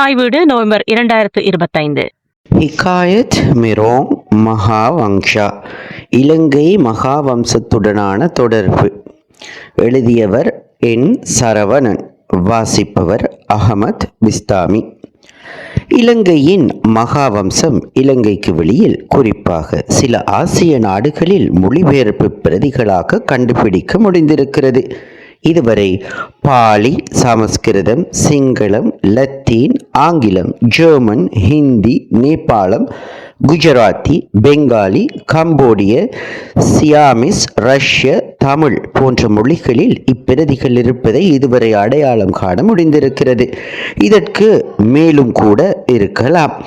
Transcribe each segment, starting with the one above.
தாய் வீடு நவம்பர் இரண்டாயிரத்து இருபத்தைந்து. ஹிகாயத் மிரோங் மகாவம்சா இலங்கை மகாவம்சத்துடனான தொடர்பு. எழுதியவர் என். சரவணன் வாசிப்பவர் அகமத் பிஸ்தாமி. இலங்கையின் மகாவம்சம் இலங்கைக்கு வெளியில் குறிப்பாக சில ஆசிய நாடுகளில் மொழிபெயர்ப்பு பிரதிகளாக கண்டுபிடிக்க முடிந்திருக்கிறது. இதுவரை பாலி சமஸ்கிருதம் சிங்களம் லத்தீன் ஆங்கிலம் ஜெர்மன் ஹிந்தி நேபாளம் குஜராத்தி பெங்காலி கம்போடிய சியாமிஸ் ரஷ்ய தமிழ் போன்ற மொழிகளில் இப்பிரதிகள் இருப்பதை இதுவரை அடையாளம் காண முடிந்திருக்கிறது. இதற்கு மேலும் கூட இருக்கலாம்.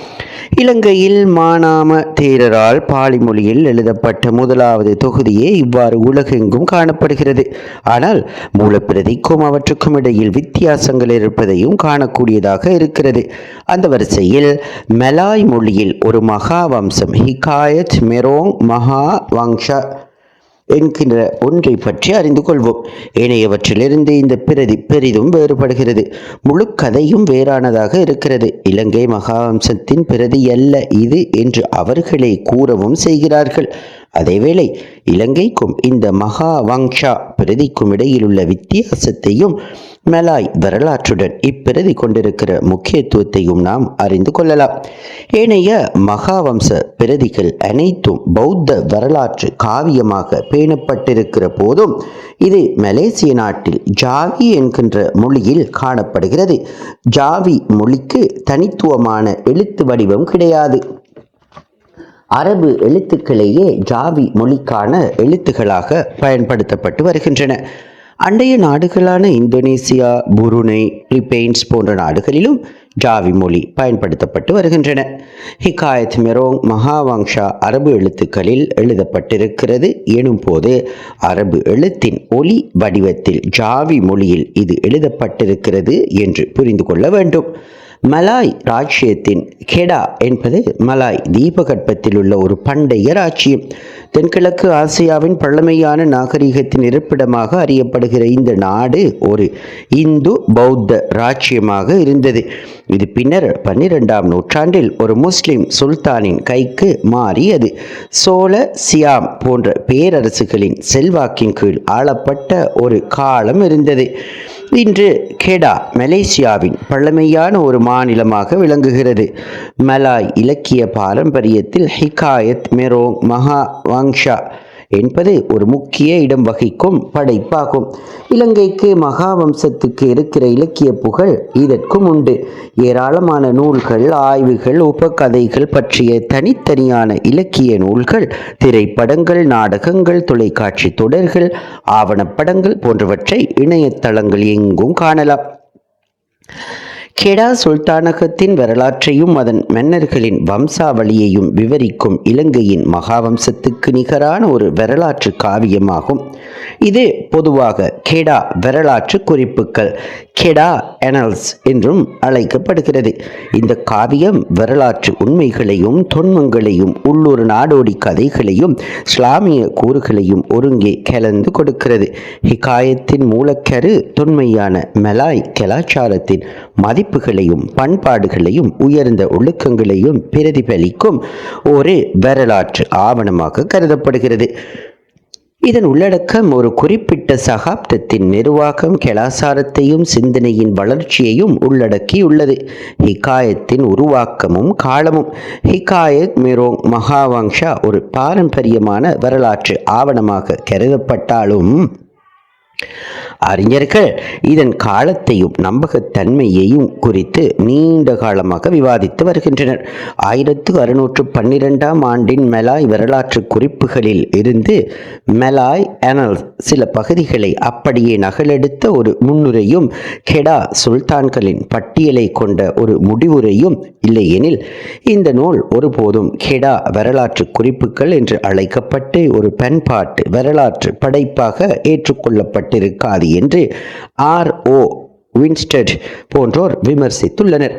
இலங்கையில் மானாம தேரரால் பாலி மொழியில் எழுதப்பட்ட முதலாவது தொகுதியே இவ்வாறு உலகெங்கும் காணப்படுகிறது. ஆனால் மூலப்பிரதிக்கும் அவற்றுக்கும் இடையில் வித்தியாசங்கள் இருப்பதையும் காணக்கூடியதாக இருக்கிறது. அந்த வரிசையில் மெலாய் மொழியில் ஒரு மகா மகாவம்சம் ஹிகாயத் மெரோங் மகா வங்ஷா என்கின்ற ஒன்றை பற்றி அறிந்து கொள்வோம். ஏனையவற்றிலிருந்து இந்த பிரதி பெரிதும் வேறுபடுகிறது. முழு கதையும் வேறானதாக இருக்கிறது. இலங்கை மகாவம்சத்தின் பிரதி அல்ல இது என்று அவர்களே கூறவும் செய்கிறார்கள். அதேவேளை இலங்கைக்கும் இந்த மகா வங்ஷா பிரதிக்கும் இடையில் உள்ள வித்தியாசத்தையும் மெலாய் வரலாற்றுடன் இப்பிரதி கொண்டிருக்கிற முக்கியத்துவத்தையும் நாம் அறிந்து கொள்ளலாம். ஏனைய மகாவம்ச பிரதிகள் அனைத்தும் பௌத்த வரலாற்று காவியமாக பேணப்பட்டிருக்கிற போதும் இது மலேசிய நாட்டில் ஜாவி என்கின்ற மொழியில் காணப்படுகிறது. ஜாவி மொழிக்கு தனித்துவமான எழுத்து வடிவம் கிடையாது. அரபு எழுத்துக்களையே ஜாவி மொழிக்கான எழுத்துக்களாக பயன்படுத்தப்பட்டு வருகின்றன. அண்டைய நாடுகளான இந்தோனேசியா புருனை பிலிப்பைன்ஸ் போன்ற நாடுகளிலும் ஜாவி மொழி பயன்படுத்தப்பட்டு வருகின்றன. ஹிகாயத் மெரோங் மகாவங்ஷா அரபு எழுத்துக்களில் எழுதப்பட்டிருக்கிறது. எனும் போது அரபு எழுத்தின் ஒலி வடிவத்தில் ஜாவி மொழியில் இது எழுதப்பட்டிருக்கிறது என்று புரிந்து கொள்ள வேண்டும். மலாய் ராஜ்யத்தின் கெடா என்பது மலாய் தீபகற்பத்தில் உள்ள ஒரு பண்டைய ராஜ்யம். தென்கிழக்கு ஆசியாவின் பழமையான நாகரிகத்தின் இருப்பிடமாக அறியப்படுகிற இந்த நாடு ஒரு இந்து பௌத்த ராஜ்யமாக இருந்தது. இது பின்னர் பன்னிரெண்டாம் நூற்றாண்டில் ஒரு முஸ்லிம் சுல்தானின் கைக்கு மாறியது. சோழ சியாம் போன்ற பேரரசுகளின் செல்வாக்கின் கீழ் ஆளப்பட்ட ஒரு காலம் இருந்தது. இன்று கெடா மலேசியாவின் பழமையான ஒரு மாநிலமாக விளங்குகிறது. மலாய் இலக்கிய பாரம்பரியத்தில் ஹிகாயத் மெரோங் மகா வாங்ஷா என்பது ஒரு முக்கிய இடம் வகிக்கும் படைப்பாகும். இலங்கைக்கு மகாவம்சத்துக்கு இருக்கிற இலக்கிய புகழ் இதற்கும் உண்டு. ஏராளமான நூல்கள் ஆய்வுகள் உபகதைகள் பற்றிய தனித்தனியான இலக்கிய நூல்கள் திரைப்படங்கள் நாடகங்கள் தொலைக்காட்சி தொடர்கள் ஆவணப்படங்கள் போன்றவற்றை இணையதளங்கள் எங்கும் காணலாம். கெடா சுல்தானகத்தின் வரலாற்றையும் அதன் மன்னர்களின் வம்சாவளியையும் விவரிக்கும் இலங்கையின் மகாவம்சத்துக்கு நிகரான ஒரு வரலாற்று காவியமாகும். இது பொதுவாக கெடா வரலாற்று குறிப்புகள் கெடா எனல்ஸ் என்றும் அழைக்கப்படுகிறது. இந்த காவியம் வரலாற்று உண்மைகளையும் தொன்மங்களையும் உள்ளூர் நாடோடி கதைகளையும் இஸ்லாமிய கூறுகளையும் ஒருங்கே கலந்து கொடுக்கிறது. ஹிகாயத்தின் மூலக்கரு தொன்மையான மெலாய் கலாச்சாரத்தின் மதிப்புகளையும் பண்பாடுகளையும் உயர்ந்த ஒழுக்கங்களையும் பிரதிபலிக்கும் ஒரு வரலாற்று ஆவணமாக கருதப்படுகிறது. இதன் உள்ளடக்கம் ஒரு குறிப்பிட்ட சகாப்தத்தின் நிர்வாகம் கலாசாரத்தையும் சிந்தனையின் வளர்ச்சியையும் உள்ளடக்கியுள்ளது. ஹிகாயத்தின் உருவாக்கமும் காலமும். ஹிகாயத் மிரோங் மகாவங்ஷா ஒரு பாரம்பரியமான வரலாற்று ஆவணமாக கருதப்பட்டாலும் அறிஞர்கள் இதன் காலத்தையும் நம்பகத்தன்மையையும் குறித்து நீண்ட காலமாக விவாதித்து வருகின்றனர். ஆயிரத்து அறுநூற்று பன்னிரெண்டாம் ஆண்டின் மெலாய் வரலாற்று குறிப்புகளில் இருந்து மெலாய் அனல் சில பகுதிகளை அப்படியே நகலெடுத்த ஒரு முன்னுரையும் கெடா சுல்தான்களின் பட்டியலை கொண்ட ஒரு முடிவுரையும் இல்லையெனில் இந்த நூல் ஒருபோதும் கெடா வரலாற்று குறிப்புகள் என்று அழைக்கப்பட்டு ஒரு பண்பாட்டு வரலாற்று படைப்பாக ஏற்றுக்கொள்ளப்பட்டிருக்காது என்று ஆர் ஓ வின்ஸ்டட் போன்றோர் விமர்சித்துள்ளனர்.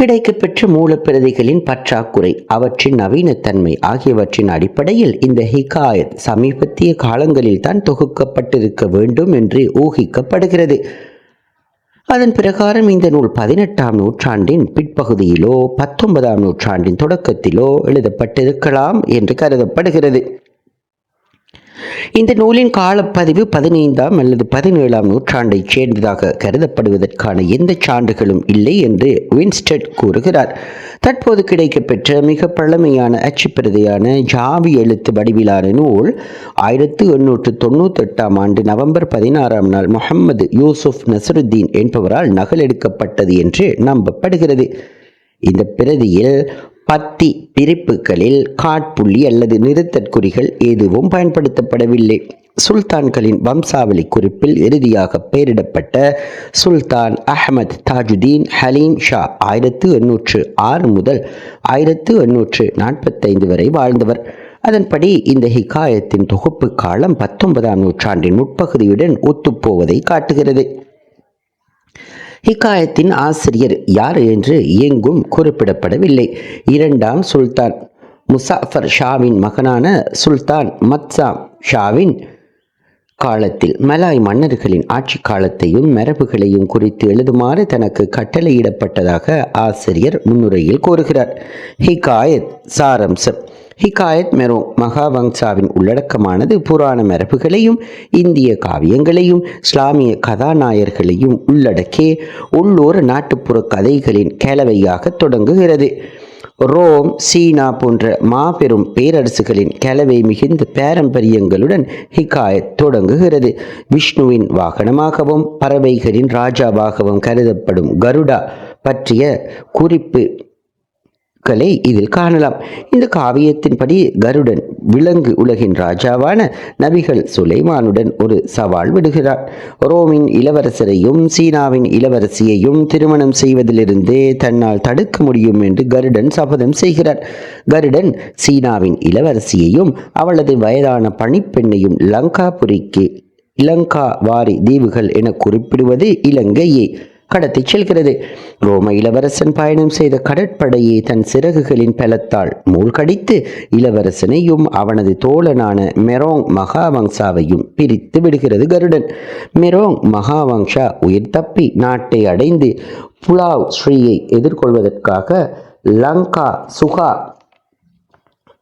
கிடைக்கப்பெற்ற மூலப்பிரதிகளின் பற்றாக்குறை அவற்றின் நவீனத்தன்மை ஆகியவற்றின் அடிப்படையில் இந்த ஹிகாயத் சமீபத்திய காலங்களில் தான் தொகுக்கப்பட்டிருக்க வேண்டும் என்று ஊகிக்கப்படுகிறது. அதன் பிரகாரம் இந்த நூல் பதினெட்டாம் நூற்றாண்டின் பிற்பகுதியிலோ பத்தொன்பதாம் நூற்றாண்டின் தொடக்கத்திலோ எழுதப்பட்டிருக்கலாம் என்று கருதப்படுகிறது. இந்த நூலின் காலப்பதிவு பதினைந்தாம் அல்லது பதினேழாம் நூற்றாண்டைச் சேர்ந்ததாக கருதப்படுவதற்கான எந்த சான்றுகளும் இல்லை என்று வின்ஸ்டட் கூறுகிறார். தற்போது கிடைக்கப்பெற்ற மிக பழமையான அச்சுப்பிரதையான ஜாவி எழுத்து வடிவிலான நூல் ஆயிரத்து எண்ணூற்று தொண்ணூத்தெட்டாம் ஆண்டு நவம்பர் பதினாறாம் நாள் முகமது யூசுப் நசருத்தீன் என்பவரால் நகலெடுக்கப்பட்டது என்று நம்பப்படுகிறது. இந்த பிரதியில் பத்தி பிரிப்புகளில் காட்புள்ளி அல்லது நிறுத்தற்குறிகள் எதுவும் பயன்படுத்தப்படவில்லை. சுல்தான்களின் வம்சாவளி குறிப்பில் இறுதியாக பெயரிடப்பட்ட சுல்தான் அஹமத் தாஜுதீன் ஹலீம் ஷா ஆயிரத்து எண்ணூற்று ஆறு முதல் ஆயிரத்து எண்ணூற்று நாற்பத்தைந்து வரை வாழ்ந்தவர். அதன்படி இந்த ஹிகாயத்தின் தொகுப்பு காலம் பத்தொன்பதாம் நூற்றாண்டின் முற்பகுதியுடன் ஒத்துப்போவதை காட்டுகிறது. ஹிகாயத்தின் ஆசிரியர் யார் என்று எங்கும் குறிப்பிடப்படவில்லை. இரண்டாம் சுல்தான் முசாஃபர் ஷாவின் மகனான சுல்தான் மத்சாம் ஷாவின் காலத்தில் மலாய் மன்னர்களின் ஆட்சி காலத்தையும் மரபுகளையும் குறித்து எழுதுமாறு தனக்கு கட்டளையிடப்பட்டதாக ஆசிரியர் முன்னுரையில் கூறுகிறார். ஹிகாயத் சாரம்சம். ஹிகாயத் மெரோ மகாவங்சாவின் உள்ளடக்கமானது புராண மரபுகளையும் இந்திய காவியங்களையும் இஸ்லாமிய கதாநாயகர்களையும் உள்ளடக்கே உள்ளூர் நாட்டுப்புற கதைகளின் கலவையாக தொடங்குகிறது. ரோம் சீனா போன்ற மாபெரும் பேரரசுகளின் கலவை மிகுந்த பாரம்பரியங்களுடன் ஹிகாயத் தொடங்குகிறது. விஷ்ணுவின் வாகனமாகவும் பறவைகளின் ராஜாவாகவும் கருதப்படும் கருடா பற்றிய குறிப்பு களை இதில் காணலாம். இந்த காவியத்தின்படி கருடன் விலங்கு உலகின் ராஜாவான நபிகள் சுலைமானுடன் ஒரு சவால் விடுகிறார். ரோமின் இளவரசரையும் சீனாவின் இளவரசியையும் திருமணம் செய்வதிலிருந்து தன்னால் தடுக்க முடியும் என்று கருடன் சபதம் செய்கிறார். கருடன் சீனாவின் இளவரசியையும் அவளது வயதான பணிப்பெண்ணையும் லங்காபுரிக்கு இலங்கா வாரி தீவுகள் என குறிப்பிடுவது இலங்கையே. கடத்திச் செல்கிறது. ரோம இளவரசன் பயணம் செய்த கடற்படையை தன் சிறகுகளின் பலத்தால் மூழ்கடித்து இளவரசனையும் அவனது தோழனான மெரோங் மகாவங்சாவையும் பிரித்து விடுகிறது கருடன். மெரோங் மகாவங்ஷா உயிர் தப்பி நாட்டை அடைந்து புலாவ் ஸ்ரீயை எதிர்கொள்வதற்காக லங்கா சுகா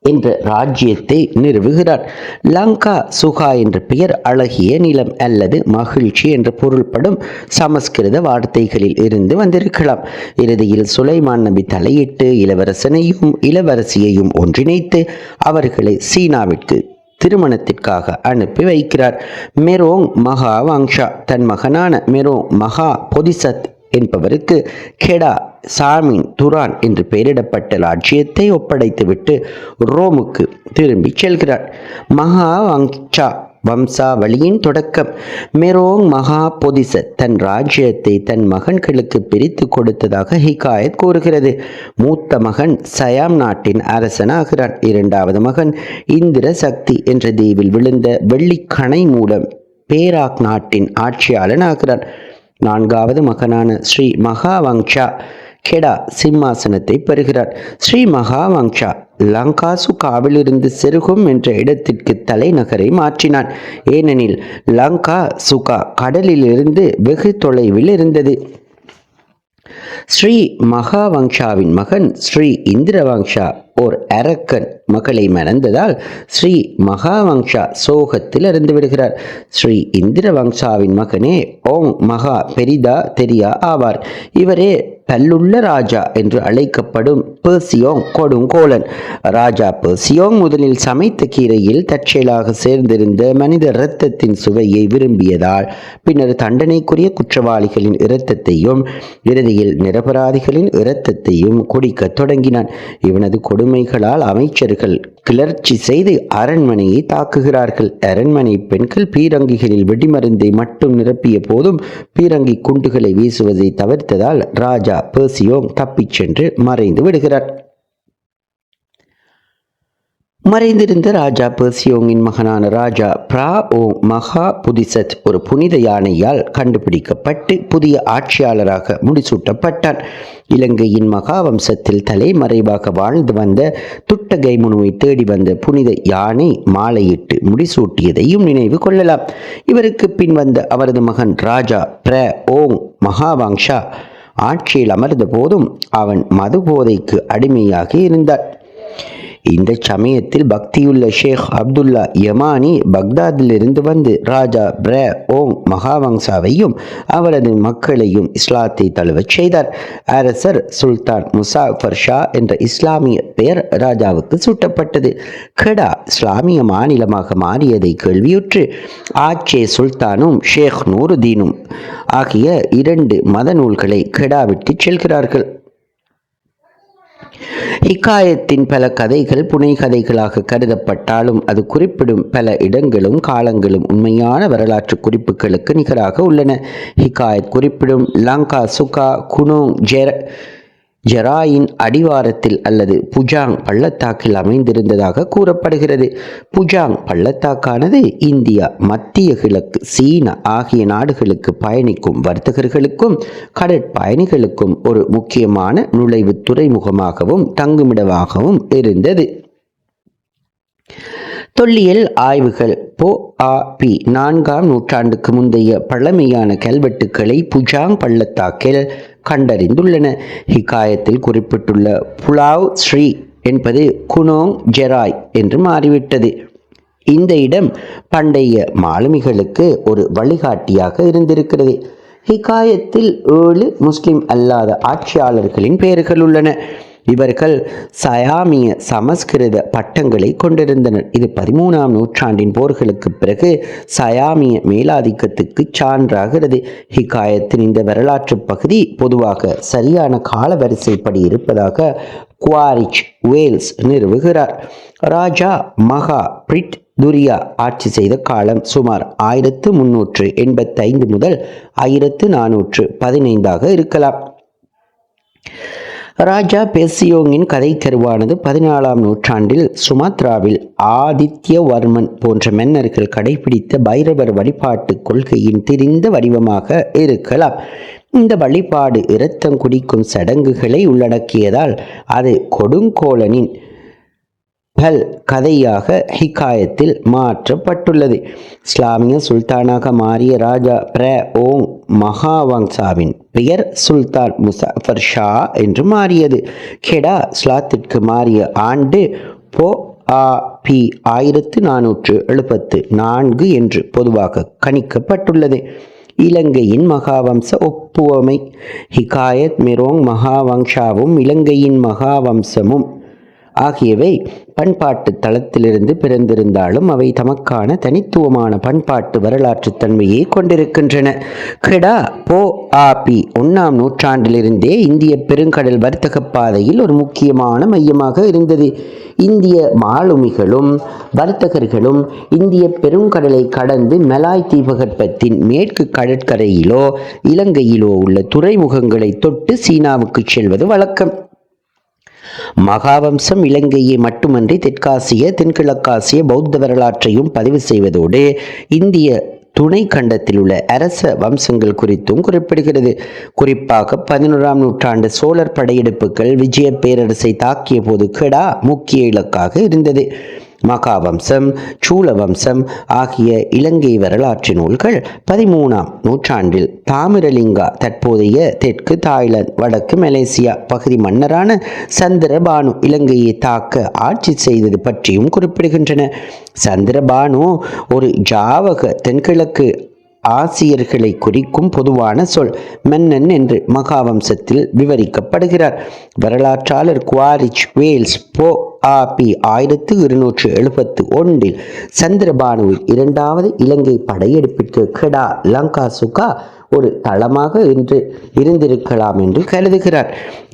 என்ற ராஜ்யத்தை நிறுவுகிறார். லங்கா சுகா என்ற பெயர் அழகிய நிலம் அல்லது மகிழ்ச்சி என்று பொருள்படும் சமஸ்கிருத வார்த்தைகளில் இருந்து வந்திருக்கலாம். இறுதியில் சுலைமான் நபி தலையிட்டு இளவரசனையும் இளவரசியையும் ஒன்றிணைத்து அவர்களை சீனாவிற்கு திருமணத்திற்காக அனுப்பி வைக்கிறார். மெரோங் மகா வாங்ஷா தன் மகனான மெரோங் மகா பொதிசத் என்பவருக்கு கெடா சாமின் துரான் என்று பெயரிடப்பட்ட ராஜ்யத்தை ஒப்படைத்துவிட்டு ரோமுக்கு திரும்பிச் செல்கிறார். மகா வங்சா வம்சாவளியின் தொடக்கம். மெரோங் மகா பொதிச தன் ராஜ்யத்தை தன் மகன்களுக்கு பிரித்து கொடுத்ததாக ஹிகாயத் கூறுகிறது. மூத்த மகன் சயாம் நாட்டின் அரசனாகிறான். இரண்டாவது மகன் இந்திர சக்தி என்ற தீவில் விழுந்த வெள்ளிக்கணை மூலம் பேராக் நாட்டின் ஆட்சியாளன் ஆகிறான் நான்காவது மகனான ஸ்ரீ மகாவங்ஷா கெடா சிம்மாசனத்தை பெறுகிறார். ஸ்ரீ மகாவங்ஷா லங்காசுகாவிலிருந்து செருகும் என்ற இடத்திற்கு தலைநகரை மாற்றினான். ஏனெனில் லங்கா சுகா கடலிலிருந்து வெகு தொலைவில் இருந்தது. ஸ்ரீ மகாவங்ஷாவின் மகன் ஸ்ரீ இந்திரவங்ஷா ஓர் அரக்கன். மகளை மணந்ததால் ஸ்ரீ மகாவங்ஷா சோகத்தில் இருந்து விடுகிறார். ஸ்ரீ இந்திரவங்ஷாவின் மகனே ஓங் மகா பெரிதா தெரியா ஆவார். இவரே பல்லுள்ள ராஜா என்று அழைக்கப்படும் பெர்சியோங் கொடுங்கோலன் ராஜா பெர்சியோங் முதலில் சமைத்த கீரையில் தற்செயலாக சேர்ந்திருந்த மனித இரத்தத்தின் சுவையை விரும்பியதால் பின்னர் தண்டனைக்குரிய குற்றவாளிகளின் இரத்தத்தையும் இறுதியில் நிரபராதிகளின் இரத்தத்தையும் குடிக்கத் தொடங்கினான். இவனது கொடுமைகளால் அமைச்சர் வீரர்கள் கிளர்ச்சி செய்து அரண்மனையை தாக்குகிறார்கள். அரண்மனை பெண்கள் பீரங்கிகளில் வெடிமருந்தை மட்டும் நிரப்பிய போதும் பீரங்கி குண்டுகளை வீசுவதை தவிர்த்ததால் ராஜா பேர்சியோங் தப்பிச் சென்று மறைந்து விடுகிறார். மறைந்திருந்த ராஜா பெர்சியோங்கின் மகனான ராஜா பிரா ஓ மகா புதிசத் ஒரு புனித யானையால் கண்டுபிடிக்கப்பட்டு புதிய ஆட்சியாளராக முடிசூட்டப்பட்டான். இலங்கையின் மகாவம்சத்தில் தலைமறைவாக வாழ்ந்து வந்த துட்டகை முனுவை தேடி வந்த புனித யானை மாலையிட்டு முடிசூட்டியதையும் நினைவு கொள்ளலாம். இவருக்கு பின் வந்த அவரது மகன் ராஜா பிர ஓங் மகாவாங்ஷா ஆட்சியில் அமர்ந்த போதும் அவன் மது போதைக்கு அடிமையாக இருந்தார் இந்த சமயத்தில் பக்தியுள்ள ஷேக் அப்துல்லா யமானி பக்தாதிலிருந்து வந்து ராஜா பிர ஓங் மகாவங்சாவையும் அவரது மக்களையும் இஸ்லாத்தை தழுவச் செய்தார். அரசர் சுல்தான் முசாஃபர் ஷா என்ற இஸ்லாமிய பெயர் ராஜாவுக்கு சூட்டப்பட்டது. கெடா இஸ்லாமிய மாநிலமாக மாறியதை கேள்வியுற்று ஆச்சே சுல்தானும் ஷேக் நூருதீனும் ஆகிய இரண்டு மத நூல்களை கெடா விட்டு செல்கிறார்கள். ஹிக்காயத்தின் பல கதைகள் புனை கதைகளாக கருதப்பட்டாலும் அது குறிப்பிடும் பல இடங்களும் காலங்களும் உண்மையான வரலாற்று குறிப்புகளுக்கு நிகராக உள்ளன. ஹிக்காயத் குறிப்பிடும் லங்கா சுகா குனோங் ஜெர ஜெராயின் அடிவாரத்தில் அல்லது புஜாங் பள்ளத்தாக்கில் அமைந்திருந்ததாக கூறப்படுகிறது. புஜாங் பள்ளத்தாக்கானது இந்தியா மத்திய கிழக்கு சீனா ஆகிய நாடுகளுக்கு பயணிக்கும் வர்த்தகர்களுக்கும் கடற்பயணிகளுக்கும் ஒரு முக்கியமான நுழைவு துறைமுகமாகவும் தங்குமிடமாகவும் இருந்தது. தொல்லியல் ஆய்வுகள் போ. ஆ. பி. நான்காம் நூற்றாண்டுக்கு முந்தைய பழமையான கல்வெட்டுக்களை புஜாங் பள்ளத்தாக்கில் கண்டறிந்துள்ளன. ஹிகாயத்தில் குறிப்பிட்டுள்ள புலாவ் ஸ்ரீ என்பது குனோங் ஜெராய் என்று மாறிவிட்டது. இந்த இடம் பண்டைய மாலுமிகளுக்கு ஒரு வழிகாட்டியாக இருந்திருக்கிறது. ஹிகாயத்தில் ஏழு முஸ்லிம் அல்லாத ஆட்சியாளர்களின் பெயர்கள் உள்ளன. இவர்கள் சயாமிய சமஸ்கிருத பட்டங்களை கொண்டிருந்தனர். இது பதிமூணாம் நூற்றாண்டின் போர்களுக்கு பிறகு சயாமிய மேலாதிக்கத்துக்கு சான்றாகிறது. ஹிகாயத்தின் இந்த வரலாற்று பகுதி பொதுவாக சரியான காலவரிசைப்படி இருப்பதாக குவாரிச் வேல்ஸ் நிறுவுகிறார். ராஜா மகா பிரிட் துரியா ஆட்சி செய்த காலம் சுமார் ஆயிரத்து முன்னூற்று எண்பத்தைந்து முதல் ஆயிரத்து நானூற்று பதினைந்தாக இருக்கலாம். ராஜா பெர்சியோங்கின் கதை தெருவானது பதினாலாம் நூற்றாண்டில் சுமாத்ராவில் ஆதித்யவர்மன் போன்ற மன்னர்கள் கடைபிடித்த பைரவர் வழிபாட்டு கொள்கையின் திரிந்த வடிவமாக இருக்கலாம். இந்த வழிபாடு இரத்தம் குடிக்கும் சடங்குகளை உள்ளடக்கியதால் அது கொடுங்கோலனின் பல் கதையாக ஹிகாயத்தில் மாற்றப்பட்டுள்ளது. இஸ்லாமிய சுல்தானாக மாறிய ராஜா பிர ஓங் மகாவங்சாவின் பெயர் சுல்தான் முசாஃபர் ஷா என்று மாறியது. கெடா ஸ்லாத்திற்கு மாறிய ஆண்டு போ ஆ பி ஆயிரத்து நானூற்று எழுபத்து நான்கு என்று பொதுவாக கணிக்கப்பட்டுள்ளது. இலங்கையின் மகாவம்ச ஒப்புவமை ஹிகாயத் மிரோங் மகாவங்ஷாவும் இலங்கையின் மகாவம்சமும் ஆகியவை பண்பாட்டு தளத்திலிருந்து பிறந்திருந்தாலும் அவை தமக்கான தனித்துவமான பண்பாட்டு வரலாற்று தன்மையை கொண்டிருக்கின்றன. கெடா போ ஆபி ஒன்றாம் நூற்றாண்டிலிருந்தே இந்திய பெருங்கடல் வர்த்தக பாதையில் ஒரு முக்கியமான மையமாக இருந்தது. இந்திய மாலுமிகளும் வர்த்தகர்களும் இந்திய பெருங்கடலை கடந்து மலாய் தீபகற்பத்தின் மேற்கு கடற்கரையிலோ இலங்கையிலோ உள்ள துறைமுகங்களை தொட்டு சீனாவுக்கு செல்வது வழக்கம். மகாவம்சம் இலங்கையை மட்டுமன்றி தெற்காசிய தென்கிழக்காசிய பௌத்த வரலாற்றையும் பதிவு செய்வதோடு இந்திய துணை கண்டத்தில் உள்ள அரச வம்சங்கள் குறித்தும் குறிப்பிடுகிறது. குறிப்பாக பதினோராம் நூற்றாண்டு சோழர் படையெடுப்புகள் விஜய பேரரசை தாக்கிய போது கெடா முக்கிய இலக்காக இருந்தது. மகாவம்சம் சூலவம்சம் ஆகிய இலங்கை வரலாற்று நூல்கள் பதிமூணாம் நூற்றாண்டில் தாமிரலிங்கா தற்போதைய தெற்கு தாய்லாந்து வடக்கு மலேசியா பகுதி மன்னரான சந்திரபானு இலங்கையை தாக்க ஆட்சி செய்தது பற்றியும் குறிப்பிடுகின்றன. சந்திரபானு ஒரு ஜாவக தென்கிழக்கு ஆசியர்களை குறிக்கும் பொதுவான சொல். மன்னன் என்று மகாவம்சத்தில் விவரிக்கப்படுகிறார். வரலாற்றாளர் குவாரிச் வேல்ஸ் போ ஆபி ஆயிரத்து இருநூற்று எழுபத்து ஒன்றில் சந்திரபானுவில் இரண்டாவது இலங்கை படையெடுப்பிற்கு கெடா லங்கா சுகா ஒரு தளமாக இன்று இருந்திருக்கலாம் என்று கருதுகிறார்.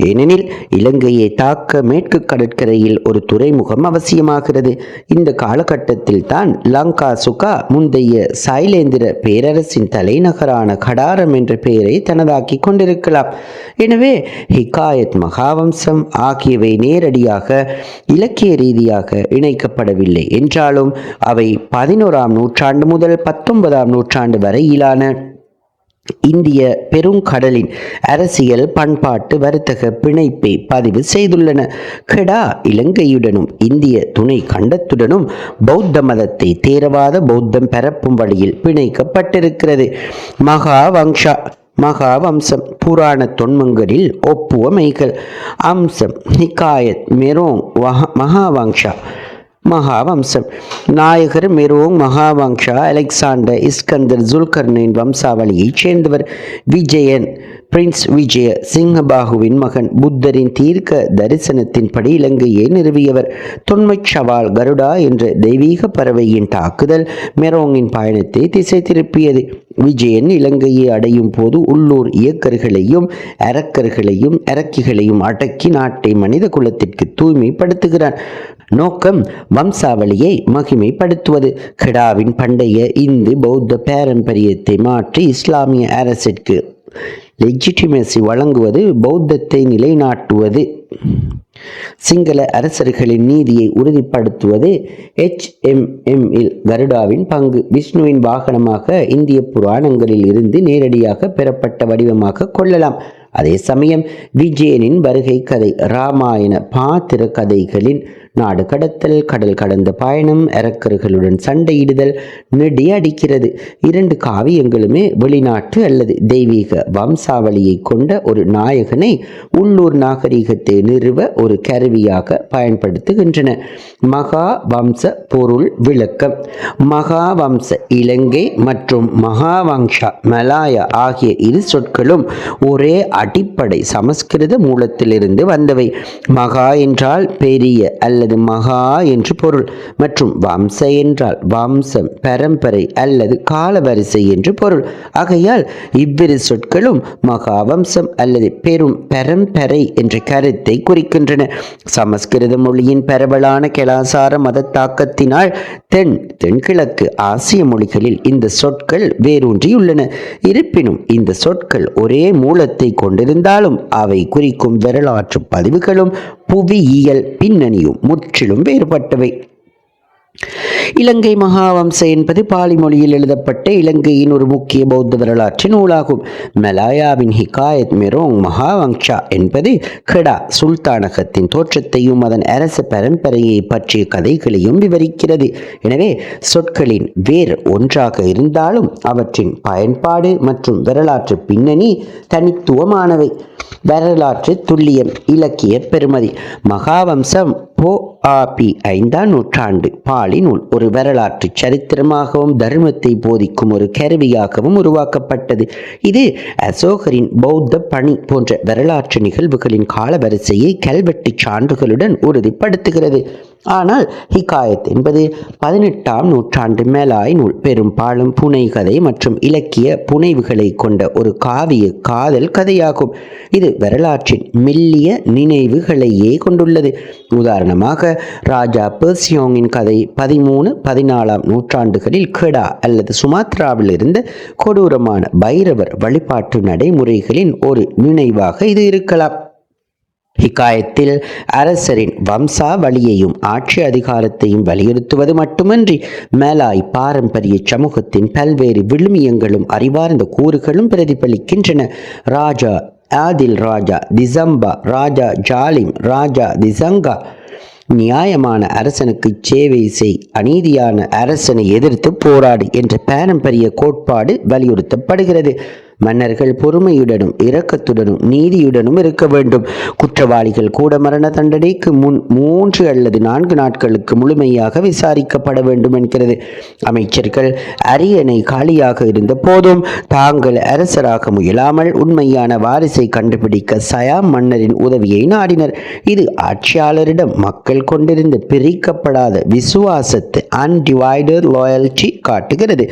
ஏனெனில் இலங்கையை தாக்க மேற்கு கடற்கரையில் ஒரு துறைமுகம் அவசியமாகிறது. இந்த காலகட்டத்தில் தான் லங்கா சுகா முந்தைய சைலேந்திர பேரரசின் தலைநகரான கடாரம் என்ற பெயரை தனதாக்கி கொண்டிருக்கலாம். எனவே ஹிகாயத் மகாவம்சம் ஆகியவை நேரடியாக இலக்கிய ரீதியாக இணைக்கப்படவில்லை என்றாலும் அவை பதினோராம் நூற்றாண்டு முதல் பத்தொன்பதாம் நூற்றாண்டு வரையிலான இந்திய பெருங்கடலின் அரசியல் பண்பாட்டு வர்த்தக பிணைப்பை பதிவு செய்துள்ளன. கெடா இலங்கையுடனும் இந்திய துணை கண்டத்துடனும் பௌத்த மதத்தை தேரவாத பௌத்தம் பரப்பும் வழியில் பிணைக்கப்பட்டிருக்கிறது. மகா வங்ஷா மகாவம்சம் புராண தொன்மங்களில் ஒப்புவமைகள். அம்சம் நிகாயத் மெரோங் வஹ- மகாவங்ஷா மகாவம்சம். நாயகர் மெரோங் மகாவங்ஷா அலெக்சாண்டர் இஸ்கந்தர் ஜுல்கர்னின் வம்சாவளியைச் சேர்ந்தவர். விஜயன் பிரின்ஸ் விஜய சிங்கபாகுவின் மகன் புத்தரின் தீர்க்க தரிசனத்தின்படி இலங்கையை நிறுவியவர். தொன்மை சவால் கருடா என்ற தெய்வீக பறவையின் தாக்குதல் மெரோங்கின் பயணத்தை திசை திருப்பியது. விஜயன் இலங்கையை அடையும் போது உள்ளூர் இயக்கர்களையும் அரக்கர்களையும் அரக்கிகளையும் அடக்கி நாட்டை மனித குலத்திற்கு தூய்மைப்படுத்துகிறான். நோக்கம் வம்சாவளியை மகிமைப்படுத்துவது. கிடாவின் பண்டைய இந்து பௌத்த பாரம்பரியத்தை மாற்றி இஸ்லாமிய அரசிற்கு லெஜிட்டிமேசி வழங்குவது பௌத்தத்தை நிலைநாட்டுவது சிங்கள அரசர்களின் நீதியை உறுதிப்படுத்துவது HMM இல் கருடாவின் பங்கு. விஷ்ணுவின் வாகனமாக இந்திய புராணங்களில் இருந்து நேரடியாக பெறப்பட்ட வடிவமாக கொள்ளலாம். அதே சமயம் விஜயனின் வருகை கதை ராமாயண பாத்திர கதைகளின் நாடு கடத்தல் கடல் கடந்த பயணம் அரக்கர்களுடன் சண்டையிடுதல் நெடி அடிக்கிறது. இரண்டு காவியங்களுமே வெளிநாட்டு அல்லது தெய்வீக வம்சாவளியை கொண்ட ஒரு நாயகனை உள்ளூர் நாகரிகத்தை நிறுவ ஒரு கருவியாக பயன்படுத்துகின்றன. மகா வம்ச பொருள் விளக்கம். மகாவம்ச இலங்கை மற்றும் மகாவங்ஷா மலாயா ஆகிய இரு சொற்களும் ஒரே அடிப்படை சமஸ்கிருத மூலத்திலிருந்து வந்தவை. மகா என்றால் பெரிய அல்லது மகா என்று பொருள். மற்றும் வம்ச என்றால் வம்சம் பரம்பரை அல்லது காலவரிசை என்று பொருள். ஆகையால் இவ்விரு சொற்களும் மகாவம்சம் அல்லது பெரும் பரம்பரை என்ற கருத்தை குறிக்கின்றன. சமஸ்கிருத மொழியின் பரவலான கலாசார மத தாக்கத்தினால் தென் தென்கிழக்கு ஆசிய மொழிகளில் இந்த சொற்கள் வேரூன்றியுள்ளன. இருப்பினும் இந்த சொற்கள் ஒரே மூலத்தை கொண்டிருந்தாலும் அவை குறிக்கும் வரலாற்று பதிவுகளும் புவியியல் பின்னணியும் முற்றிலும் வேறுபட்டவை. இலங்கை மகாவம்ச என்பது பாலி மொழியில் எழுதப்பட்ட இலங்கையின் ஒரு முக்கிய பௌத்த வரலாற்று நூலாகும். மலாயாவின் ஹிகாயத் மெரோங் மகாவங்ஷா என்பது கெடா சுல்தானகத்தின் தோற்றத்தையும் அதன் அரச பரம்பரையை பற்றிய கதைகளையும் விவரிக்கிறது. எனவே சொற்களின் வேர் ஒன்றாக இருந்தாலும் அவற்றின் பயன்பாடு மற்றும் வரலாற்று பின்னணி தனித்துவமானவை. வரலாற்று துல்லியம் இலக்கிய பெருமதி. மகாவம்சம் போ ஆபி ஐந்தாம் நூற்றாண்டு பாலி நூல் ஒரு வரலாற்று சரித்திரமாகவும் தர்மத்தை போதிக்கும் ஒரு கருவியாகவும் உருவாக்கப்பட்டது. இது அசோகரின் பௌத்த பணி போன்ற வரலாற்று நிகழ்வுகளின் காலவரிசையை கல்வெட்டு சான்றுகளுடன் உறுதிப்படுத்துகிறது. ஆனால் ஹிகாயத் என்பது பதினெட்டாம் நூற்றாண்டு மேலாய் நூல் பெரும்பாலும் புனைகதை மற்றும் இலக்கிய புனைவுகளை கொண்ட ஒரு காவிய காதல் கதையாகும். இது வரலாற்றின் மெல்லிய நினைவுகளையே கொண்டுள்ளது. உதாரணமாக ராஜா பெர்சியோங்கின் கதை பதிமூணு பதினாலாம் நூற்றாண்டுகளில் கெடா அல்லது சுமாத்ராவில் இருந்த கொடூரமான பைரவர் வழிபாட்டு நடைமுறைகளின் ஒரு நினைவாக இது இருக்கலாம். இக்காயத்தில் அரசரின் வம்சாவளியையும் ஆட்சி அதிகாரத்தையும் வலியுறுத்துவது மட்டுமன்றி மேலாய் பாரம்பரிய சமூகத்தின் பல்வேறு விழுமியங்களும் அறிவார்ந்த கூறுகளும் பிரதிபலிக்கின்றன. ராஜா ஆதில் ராஜா திசம்பா ராஜா ஜாலிம் ராஜா திசங்கா நியாயமான அரசனுக்கு சேவை செய். அநீதியான அரசனை எதிர்த்து போராடு என்ற பாரம்பரிய கோட்பாடு வலியுறுத்தப்படுகிறது. மன்னர்கள் பொறுமையுடனும் இரக்கத்துடனும் நீதியுடனும் இருக்க வேண்டும். குற்றவாளிகள் கூட மரண தண்டனைக்கு முன் மூன்று அல்லது நான்கு நாட்களுக்கு முழுமையாக விசாரிக்கப்பட வேண்டும் என்கிறது. அமைச்சர்கள் அரியணை காலியாக இருந்த போதும் தாங்கள் அரசராக முயலாமல் உண்மையான வாரிசை கண்டுபிடிக்க சயாம் மன்னரின் உதவியை நாடினர். இது ஆட்சியாளரிடம் மக்கள் கொண்டிருந்த பிரிக்கப்படாத விசுவாசத்தை அன்டிவைடட் லாயல்டி காட்டுகிறது.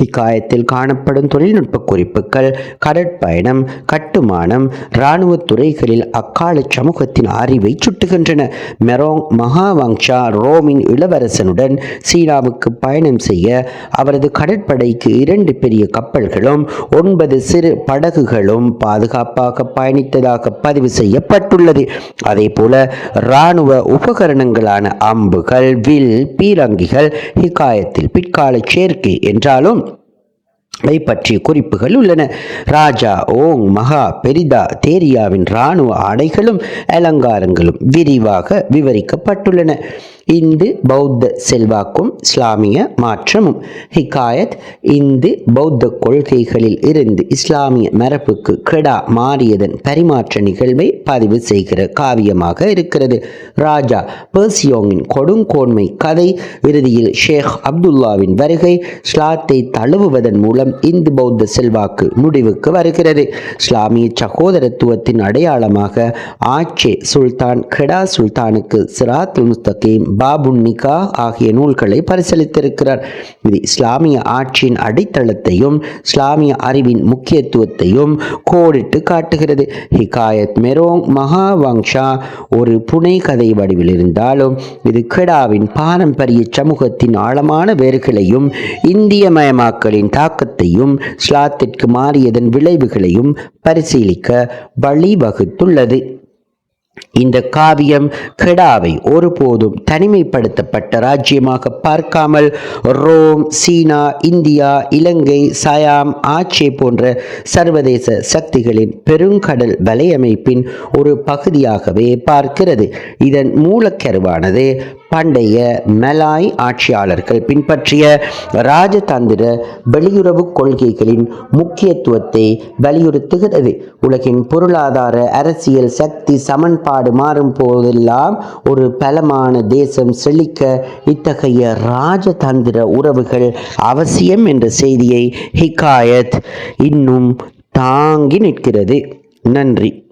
இக்காயத்தில் காணப்படும் தொழில்நுட்ப குறிப்புகள் கடற்பயணம் கட்டுமானம் இராணுவ துறைகளில் அக்கால சமூகத்தின் அறிவை சுட்டுகின்றன. மெரோங் மகாவங்ஷா ரோமின் இளவரசனுடன் சீனாவுக்கு பயணம் செய்ய அவரது கடற்படைக்கு இரண்டு பெரிய கப்பல்களும் ஒன்பது சிறு படகுகளும் பாதுகாப்பாக பயணித்ததாக பதிவு செய்யப்பட்டுள்ளது. அதே போல இராணுவ உபகரணங்களான அம்புகள் வில் பீரங்கிகள் ஹிகாயத்தில் பிற்கால சேர்க்கை என்றாலும் வை பற்றிய குறிப்புகள் உள்ளன. ராஜா ஓங் மகா பெரிதா தேரியாவின் இராணுவ ஆடைகளும் அலங்காரங்களும் விரிவாக விவரிக்கப்பட்டுள்ளன. இந்து பௌத்த செல்வாக்கும் இஸ்லாமிய மாற்றமும். ஹிகாயத் இந்து பௌத்த கொள்கைகளில் இருந்து இஸ்லாமிய மரபுக்கு கெடா மாறியதன் பரிமாற்ற நிகழ்வை பதிவு செய்கிற காவியமாக இருக்கிறது. ராஜா பெர்சியோங்கின் கொடுங்கோன்மை கதை இறுதியில் ஷேக் அப்துல்லாவின் வருகை ஸ்லாத்தை தழுவுவதன் மூலம் இந்து பௌத்த செல்வாக்கு முடிவுக்கு வருகிறது. இஸ்லாமிய சகோதரத்துவத்தின் அடையாளமாக ஆச்சே சுல்தான் கெடா சுல்தானுக்கு சிராத்துல் முஸ்தகீம் பாபுன்னிகா ஆகிய நூல்களை பரிசீலித்திருக்கிறார் இது இஸ்லாமிய ஆட்சியின் அடித்தளத்தையும் இஸ்லாமிய அறிவின் முக்கியத்துவத்தையும் கோடிட்டு காட்டுகிறது. ஹிகாயத் மெரோங் மகாவங்ஷா ஒரு புனை கதை வடிவில் இருந்தாலும் இது கெடாவின் பாரம்பரிய சமூகத்தின் ஆழமான வேர்களையும் இந்திய மயமாக்கலின் தாக்கத்தையும் ஸ்லாத்திற்கு மாறியதன் விளைவுகளையும் பரிசீலிக்க வழிவகுத்துள்ளது. இந்த காவியம் கெடாவை ஒருபோதும் தனிமைப்படுத்தப்பட்ட ராஜ்யமாக பார்க்காமல் ரோம் சீனா இந்தியா இலங்கை சயாம் ஆச்சே போன்ற சர்வதேச சக்திகளின் பெருங்கடல் வலையமைப்பின் ஒரு பகுதியாகவே பார்க்கிறது. இதன் மூலக்கருவானது பண்டைய மலாய் ஆட்சியாளர்கள் பின்பற்றிய ராஜதந்திர வெளியுறவு கொள்கைகளின் முக்கியத்துவத்தை வலியுறுத்துகிறது. உலகின் பொருளாதார அரசியல் சக்தி சமன்பாடு மாறும் போதெல்லாம் ஒரு பலமான தேசம் செழிக்க இத்தகைய ராஜதந்திர உறவுகள் அவசியம் என்ற செய்தியை ஹிகாயத் இன்னும் தாங்கி நிற்கிறது. நன்றி.